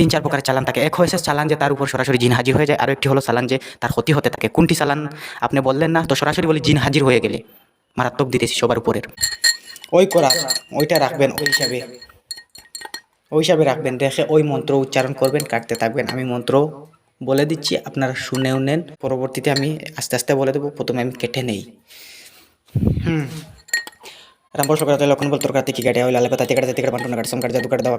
তিন চার প্রকারের চালান থাকে। এক হয়েছে চালান যে তার উপর সরাসরি জিন হাজির হয়ে যায়, আর একটি হলো চালান যে তার ক্ষতি হতে থাকে। কোনটি চালান? আপনি বললেন না, তো সরাসরি বলি জিন হাজির হয়ে গেলে। মারাত্মক দিতেছি সবার উপরের। ওই করা, ওইটা রাখবেন, ওই হিসাবে। ওই হিসাবে রাখবেন, রেখে ওই মন্ত্র উচ্চারণ করবেন, কাটতে থাকবেন। আমি মন্ত্র বলে দিচ্ছি, আপনারা শুনেও নেন। পরবর্তীতে আমি আস্তে আস্তে বলে দেবো, প্রথমে আমি কেটে নেই। হুম। রামপুর লক্ষণ বল, তোর কাতে কি কাটে? ওই লাল কথা তে কাটে তে কাটে, বান্টন কাটে, সম কাটে, জাদু কাটে দাওয়া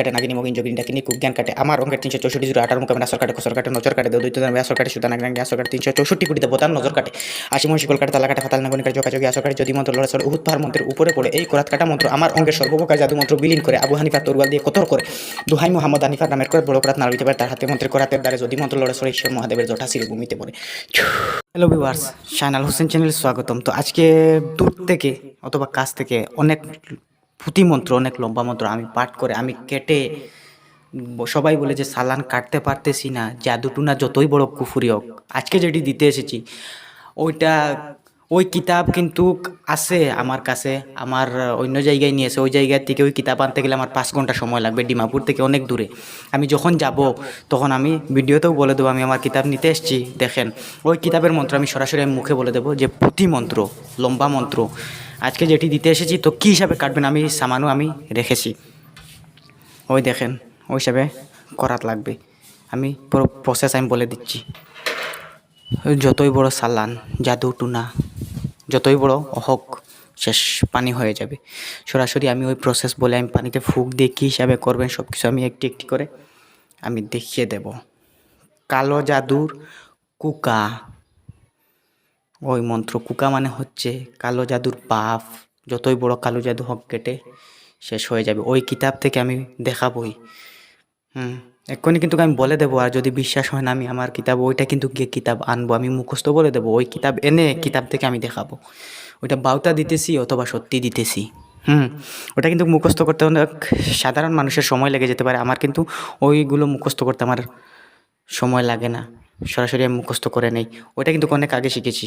কাটে নাগিনী, মগিন যোগিন ডাকিনি কুজ্ঞান কাটে, আমার অঙ্কের তিনশো চৌষট্টি জিরো আঠারো মোকাবিলা সর কাটে কাটে, নজর কাটে দৈত্য দান ব্যাসর কাটে সুদান নাগরাঙ্গি আসর কাটে, তিনশো চৌষট্টি কোটি দেবতার নজর কাটে, আশি মন শিকল কাটে তালা কাটে, ফাতাল নাগনিকার যোগাযোগী আসর যদি মন্ত্র লড়ে সর উহুত পাহাড়, মন্ত্রের উপরে পড়ে, এই করাত কাটা মন্ত্র আমার অঙ্গের সর্বপ্রকার জাদু মন্ত্র বিলীন করে, আবু হানিফার তরুয়াল দিয়ে কতর করে, দুহাই মোহাম্মদ হানিফার নামের করে বড় করাত নাড়িতে পারে, তার হাতে মন্ত্রের করাতের দ্বারে যদি মন্ত্র লড়ে সর ঈশ্বর মহাদেবের জটা ভূমিতে পড়ে। Hello viewers Shainal Hossain channel স্বাগতম। তো আজকে দূর থেকে অথবা কাছ থেকে অনেক পুঁতি মন্ত্র, অনেক লম্বা মন্ত্র আমি পাঠ করে, আমি কেটে সবাই বলে যে সালান কাটতে পারতেছি না, জাদুটুনা যতই বড় কুফুরি হোক, আজকে যেটি দিতে এসেছি, ওইটা ওই কিতাব কিন্তু আছে আমার কাছে, আমার অন্য জায়গায় নিয়েছে ওই জায়গার থেকে ওই কিতাব আনতে গেলে আমার পাঁচ ঘণ্টা সময় লাগবে ডিমাপুর থেকে অনেক দূরে। আমি যখন যাব, তখন আমি ভিডিওতেও বলে দেবো, আমি আমার কিতাব নিতে এসেছি, দেখেন। ওই কিতাবের মন্ত্র আমি সরাসরি আমি মুখে বলে দেবো যে পুঁথি মন্ত্র, লম্বা মন্ত্র। আজকে যেটি দিতে এসেছি, তো কী হিসাবে কাটবেন আমি, সামানও আমি রেখেছি। ওই দেখেন, ওই হিসাবে করাত লাগবে। আমি পুরো প্রসেস আমি বলে দিচ্ছি। যতই বড় সালান জাদু টুনা, যতই বড় হোক শেষ পানি হয়ে যাবে। সরাসরি আমি ওই প্রসেস বলে আমি পানিতে ফুক দিয়ে কী হিসাবে করবেন সব কিছু আমি একটি একটি করে আমি দেখিয়ে দেব। কালো জাদুর কুকা। ওই মন্ত্র, কুকা মানে হচ্ছে কালো জাদুর পাপ যতই বড় কালো জাদু হক কেটে শেষ হয়ে যাবে। ওই কিতাব থেকে আমি দেখাবই। হুম। এক্ষুনি কিন্তু আমি বলে দেবো, আর যদি বিশ্বাস হয় না আমি আমার কিতাব, ওইটা কিন্তু গিয়ে কিতাব আনব, আমি মুখস্থ বলে দেবো, ওই কিতাব এনে কিতাব থেকে আমি দেখাবো। ওইটা বাউতা দিতেছি অথবা সত্যি দিতেছি, হুম? ওটা কিন্তু মুখস্থ করতে অনেক সাধারণ মানুষের সময় লেগে যেতে পারে, আমার কিন্তু ওইগুলো মুখস্থ করতে আমার সময় লাগে না, সরাসরি আমি মুখস্থ করে নেই। ওইটা কিন্তু অনেক আগে শিখেছি।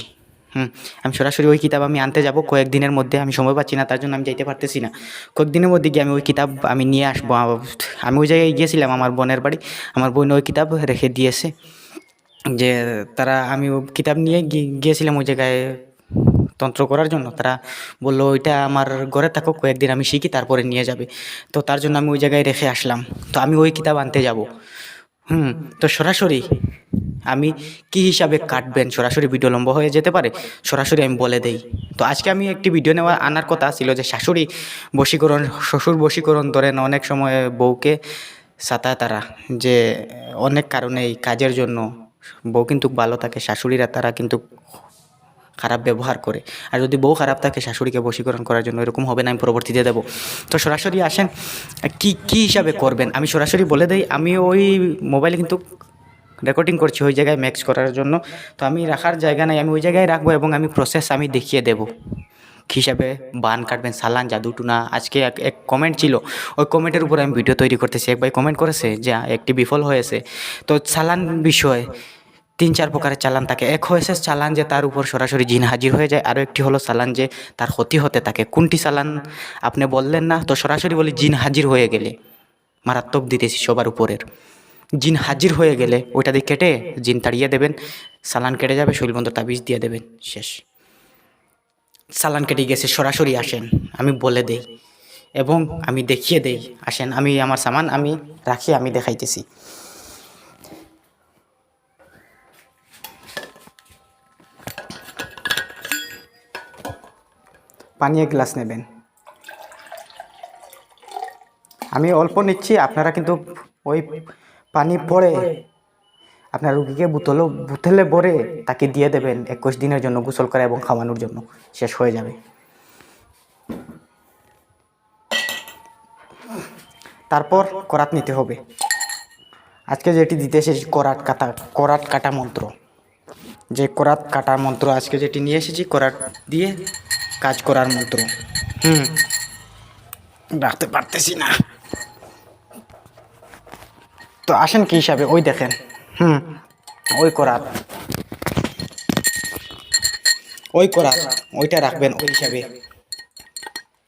হুম, আমি সরাসরি ওই কিতাব আমি আনতে যাব, কয়েকদিনের মধ্যে, আমি সময় পাচ্ছি না, তার জন্য আমি যাইতে পারতেছি না। কয়েকদিনের মধ্যে গিয়ে আমি ওই কিতাব আমি নিয়ে আসব আমি ওই জায়গায় গিয়েছিলাম আমার বোনের বাড়ি, আমার বোন ওই কিতাব রেখে দিয়েছে যে তারা, আমি কিতাব নিয়ে গিয়েছিলাম ওই জায়গায় তন্ত্র করার জন্য, তারা বলল ওইটা আমার ঘরে থাকো কয়েকদিন আমি শিখি, তারপরে নিয়ে যাবে। তো তার জন্য আমি ওই জায়গায় রেখে আসলাম। তো আমি ওই কিতাব আনতে যাব। হুম, তো সরাসরি আমি কি হিসাবে কাটবেন? সরাসরি ভিডিও লম্বা হয়ে যেতে পারে? সরাসরি আমি বলে দেই। তো আজকে আমি একটি ভিডিও নেওয়া আনার কথা ছিল যে শাশুড়ি বশীকরণ, শ্বশুর বশীকরণ ধরেন অনেক সময় বউকে সাতা তারা যে অনেক কারণে এই কাজের জন্য বউ কিন্তু ভালো থাকে, শাশুড়িরা তারা কিন্তু খারাপ ব্যবহার করে। আর যদি বউ খারাপ থাকে, শাশুড়িকে বশীকরণ করার জন্য এরকম হবে না, আমি পরবর্তীতে দেবো। তো সরাসরি আসেন, কি কি হিসাবে করবেন? আমি সরাসরি বলে দেই, আমি ওই মোবাইলে কিন্তু রেকর্ডিং করছি ওই জায়গায় ম্যাক্স করার জন্য। তো আমি রাখার জায়গা নাই, আমি ওই জায়গায় রাখব এবং আমি প্রসেস আমি দেখিয়ে দেবো। হিসাবে বান কাটবেন, সালান, জাদু, টুনা, আজকে এক এক কমেন্ট ছিল। ওই কমেন্টের উপর আমি ভিডিও তৈরি করতেছি। এক ভাই কমেন্ট করেছে যে একটি বিফল হয়েছে। তো চালান বিষয়ে, তিন, চার প্রকারের চালান থাকে। এক হয়েছে চালান যে তার উপর সরাসরি জিন হাজির হয়ে যায়। আরও একটি হলো চালান যে তার ক্ষতি হতে থাকে। কোনটি চালান আপনি বললেন না? তো সরাসরি বলি, জিন হাজির হয়ে গেলে। মারাত্মক দিতেছি সবার উপরের। জিন হাজির হয়ে গেলে ওইটা দিয়ে কেটে জিন তাড়িয়ে দেবেন, সালান কেটে যাবে শৈলবন্ধ তাবিজ দিয়ে দেবেন, শেষ। সালান কেটে গেছে, সরাসরি আসেন, আমি বলে দেই এবং আমি দেখিয়ে দেই, আসেন, আমি আমার সামান, আমি রাখি, আমি দেখাইতেছি। পানি এক গ্লাস নেবেন। আমি অল্প নিচ্ছি, আপনারা কিন্তু ওই পানি পড়ে আপনার রুগীকে বোতলও বোতলে ভরে তাকে দিয়ে দেবেন। একুশ দিনের জন্য গোসল করা এবং খাওয়ানোর জন্য। শেষ হয়ে যাবে। তারপর করাত নিতে হবে। আজকে যেটি দিতে এসেছি করাত কাটা করাত কাটা মন্ত্র। যে করাত কাটা মন্ত্র আজকে যেটি নিয়ে এসেছি করাত দিয়ে কাজ করার মন্ত্র। হুম। রাখতে পারতেছি না। তো আসেন কি হিসাবে? ওই দেখেন। হুম, ওই করাত। ওই করাত, ওইটা রাখবেন ওই হিসাবে।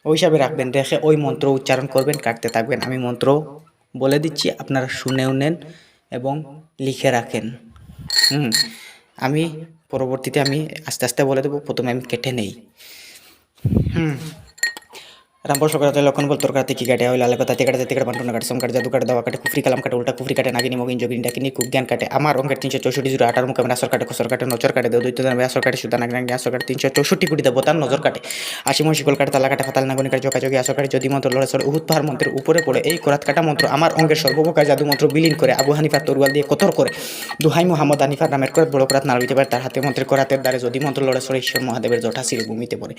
ওই হিসাবে রাখবেন, রেখে ওই মন্ত্র উচ্চারণ করবেন, কাটতে থাকবেন। আমি মন্ত্র বলে দিচ্ছি, আপনারা শুনেও নেন এবং লিখে রাখেন। হুম, আমি পরবর্তীতে আমি আস্তে আস্তে বলে দেবো, প্রথমে আমি কেটে নেই। হুম। রামপুর সকালে লক্ষণ বল তোর কাতে কি কাটে? ওই লালে কথা কাটে তিকাটে বান্টনা কাটে কাটে, জাদু কাটে দাওয়া কাটে, কুফরি কালাম কাটে, উল্টা কুফরি কাটে, নাগিনী, মগিন, যোগিনী, ডাকিনী, কুক জ্ঞান কাটে, আমার অঙ্কের তিনশো চৌষট্টি জিরো আঠারো মুখে আসর কাটে কসর কাটে, নজর কাটে দেও দৈত্য দান আসর কাটে সুদান নাগিনী আসর কাটে, তিনশো চৌষট্টি কোটি দেবো তার নজর কাটে। আশি মন শিকল কাটে, তালা কাটে, ফাতাল নাগনী কাটে যোগাযোগী আসর কাটে, যদি মন্ত্র লড়ে সরে উহুত পাহাড় মন্ত্রের উপরে পড়ে, এই করাত কাটা মন্ত্র আমার অঙ্গের সর্বপ্রকার জাদু মন্ত্র বিলীন করে, আবু হানিফার তরুয়াল দিয়ে কতর করে। দুহাই মোহাম্মদ হানিফার নামের করে বড় করাত নাড়িতে পারে, তার হাতে মন্ত্রের করাতের দ্বারে যদি মন্ত্র লড়ে সরে, ঈশ্বর মহাদেবের জটা সিরে ভূমিতে পড়ে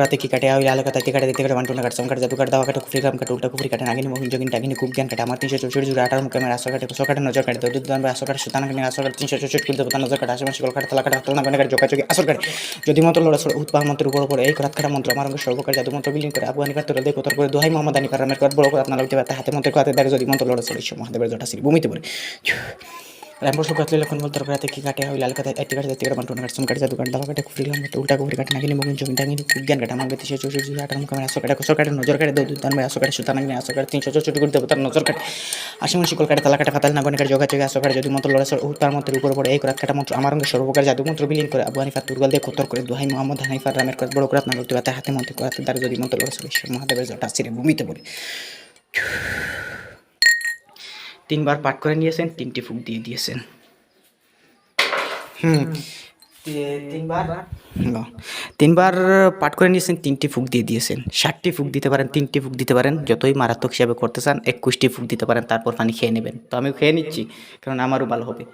কাতে কি কাটে আই লাল কাতে কাটে দিতে কাটে বান্টুনা কাটে কাটে জাদু কাটে দাওয়া কাটে কুফরি কাম কাটে উল্টা কুফরি কাটে নাগিনী মোহিন যোগিন টাগিনী কুক জ্ঞান কাটে আমার তিনশো চৌষট্টি জুড়ে আঠারো মুখে নজর কাটে দুধ দাম আসর কাটে তিনশো চৌষট্টি নজর কাটে আশেপাশে শিকল কাটে তালা যদি মন্ত্র লড়া সর উৎপাহ উপর উপরে এই করাত কাটা মন্ত্র আমার সর্বকার জাদু মন্ত্র বিলীন করে আবু করে দোহাই মোহাম্মদ করাত বড় করে আপনার পারে হাতে মন্ত্রের যদি মন্ত্র লড়া সর মহাদেবের জটা বল তোর কাতে কি কাটে ওই লাল কাতে একটি কাটে তিকাটে বান্টুনা কাটে কাটে জাদু কাটে দাওয়া কাটে কুফরি কাম কাটে উল্টা কুফরি কাটে নাগিনী মোহিন যোগিন টাগিনী কুক জ্ঞান কাটে আমার তিনশো চৌষট্টি জুড়ে আঠারো মুখে আমার আসর কাটে কুসর কাটে নজর কাটে দুধ দান আসর কাটে সুতানা কাটে আসর কাটে তিনশো চৌষট্টি কোটি দেবতার নজর কাটে আশিমন শিকল কাটে তালা কাটে ফাতাল নাগনি কাটে যোগাযোগে আসর কাটে যদি মন্ত্র লড়ে সর তার মন্ত্রের উপর পড়ে এই করাত কাটা মন্ত্র আমার অঙ্গে সর্বপ্রকার জাদু মন্ত্র বিলীন করে আবু হানিফার তুরগাল দিয়ে কতর করে দোহাই মোহাম্মদ হানিফার রামের করাত বড় করাত নাগরিক হাতে হাতে মন্ত্র করাতে দ্বারা যদি মন্ত্র লড়ে সর মহাদেবের জটা সিরে ভূমিতে পড়ে তিনবার পাঠ করে নিয়েছেন তিনটি ফুক দিয়ে দিয়েছেন। হুম। তিনবার? তিনবার পাঠ করে নিয়েছেন তিনটি ফুক দিয়ে দিয়েছেন। ষাটটি ফুক দিতে পারেন তিনটি ফুক দিতে পারেন। যতই মারাত্মক হিসাবে করতে চান একুশটি ফুক দিতে পারেন তারপর পানি খেয়ে নেবেন। তো আমি খেয়ে নিচ্ছি কারণ আমারও ভালো হবে।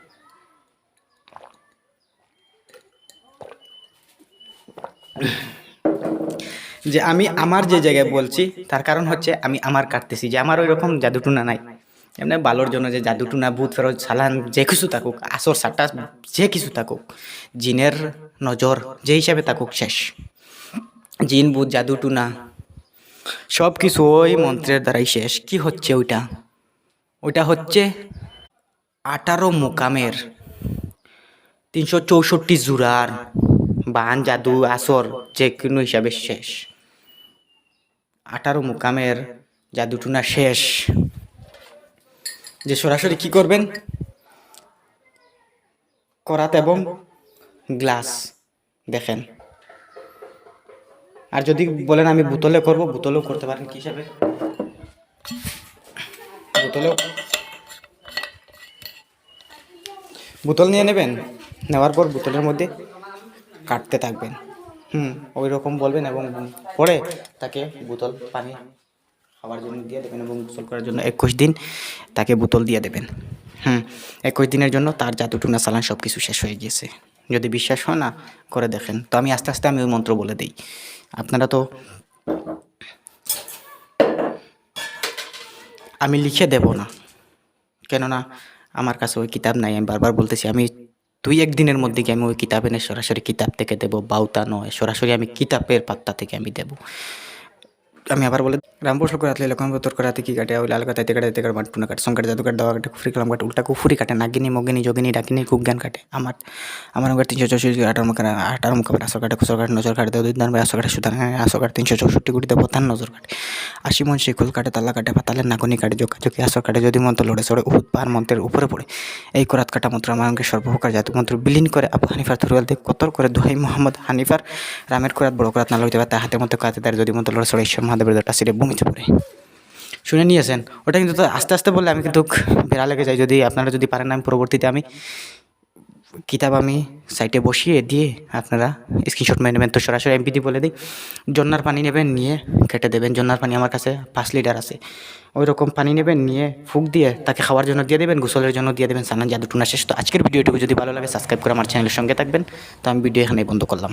যে আমি আমার যে জায়গায় বলছি তার কারণ হচ্ছে আমি আমার কাটতেছি যে আমার ওই রকম জাদুটুনা নাই। এমনি ভালোর জন্য যে জাদুটুনা ভূত, ফেরত, সালান, যে কিছু থাকুক আসর সাটা যে কিছু থাকুক, জিনের নজর যে হিসাবে থাকুক, শেষ। জিন, ভূত জাদুটুনা সব কিছু ওই মন্ত্রের দ্বারাই শেষ। কি হচ্ছে ওইটা? ওইটা হচ্ছে আঠারো মোকামের তিনশো চৌষট্টি জুরার বান, জাদু, আসর, যে কোনো হিসাবে শেষ। আঠারো মুকামের জাদুটুনা শেষ। যে সরাসরি কি করবেন? করাত এবং গ্লাস দেখেন। আর যদি বলেন আমি বোতলে করব, বোতলেও করতে পারেন, কি হিসাবে? বোতলেও। বোতল নিয়ে নেবেন, নেওয়ার পর বোতলের মধ্যে কাটতে থাকবেন। হুম ওই রকম বলবেন এবং পরে তাকে বোতল পানি খাওয়ার জন্য দিয়ে দেবেন এবং গোসল করার জন্য একুশ দিন তাকে বোতল দিয়ে দেবেন। হুম, একুশ দিনের জন্য তার জাদুটুনা সালান সব কিছু শেষ হয়ে গিয়েছে। যদি বিশ্বাস হয় না, করে দেখেন। তো আমি আস্তে আস্তে আমি ওই মন্ত্র বলে দিই। আপনারা তো আমি লিখে দেব না। কেননা আমার কাছে ওই কিতাব নাই, আমি বারবার বলতেছি, আমি দুই একদিনের মধ্যে কি আমি ওই কিতাব এনে সরাসরি কিতাব থেকে দেবো, বাউতা নয়, সরাসরি আমি কিতাবের পাত্তা থেকে আমি দেবো। আমি আবার বলে রামপুর শুক্র রাতলে লক্ষণ তোর করাতে কি কাটে? ওই লাল কাটাতে কাটাতে কাটে বাটুনা কাটে। সংকাটে জাদু কাটে দাওয়া কাটে, কুফরি কালাম কাটে, উল্টা কুফুরি কাটে, নাগিনী, মগিনী, যোগিনী, ডাকিনী কুজ্ঞান কাটে। আমার আমার নগর তিনশো চৌষট্টি, আঠারো মুখে আঠারো মুখে আসর কাটে কুসর কাটে, নজর কাটে দুই দান আসর কাটে সুতান আসর কাটে, তিনশো চৌষট্টি কোটি দেবো তার নজর কাটে। আশি মন শিকুল কাটে, তালা কাটে পাতালের নাগনি কাটে যোগা যোগী আসর কাটে, যদি মন্ত্র লড়ে সরে উহুদ পাহাড় মন্ত্রের উপরে পড়ে। এই করাত কাটা মন্ত্র আমার অঙ্গে সর্বপ্রকার জাদু মন্ত্র বিলীন করে, আবু হানিফার তরুয়াল দিয়ে কতর করে দোহাই মোহাম্মদ হানিফার, রামের করাত, বড় করাত না লইতে পারে তার হাতের মধ্যে কাতে তার যদি মন্ত্র লড়ে সরে ঈশ্বর মহাদেবের দরটা সিরে ভূমিতে পড়ে। শুনে নিয়েছেন। ওটা কিন্তু আস্তে আস্তে বললে আমি কিন্তু বেড়া লেগে যাই। যদি আপনারা যদি পারেন আমি পরবর্তীতে আমি কিতাব আমি সাইটে বসিয়ে দিয়ে আপনারা স্ক্রিনশট মেরে নেবেন। তো সরাসরি এমপিটি বলে দিই। জন্নার পানি নেবেন, নিয়ে কেটে দেবেন। জন্নার পানি আমার কাছে পাঁচ লিটার আছে। ওই রকম পানি নেবেন, নিয়ে ফুক দিয়ে তাকে খাওয়ার জন্য দিয়ে দেবেন, গোসলের জন্য দিয়ে দেবেন। সানান জাদু টুনা শেষ। তো আজকের ভিডিওটুকু যদি ভালো লাগে সাবস্ক্রাইব করে আমার চ্যানেলের সঙ্গে থাকবেন। তো আমি ভিডিও এখানে বন্ধ করলাম।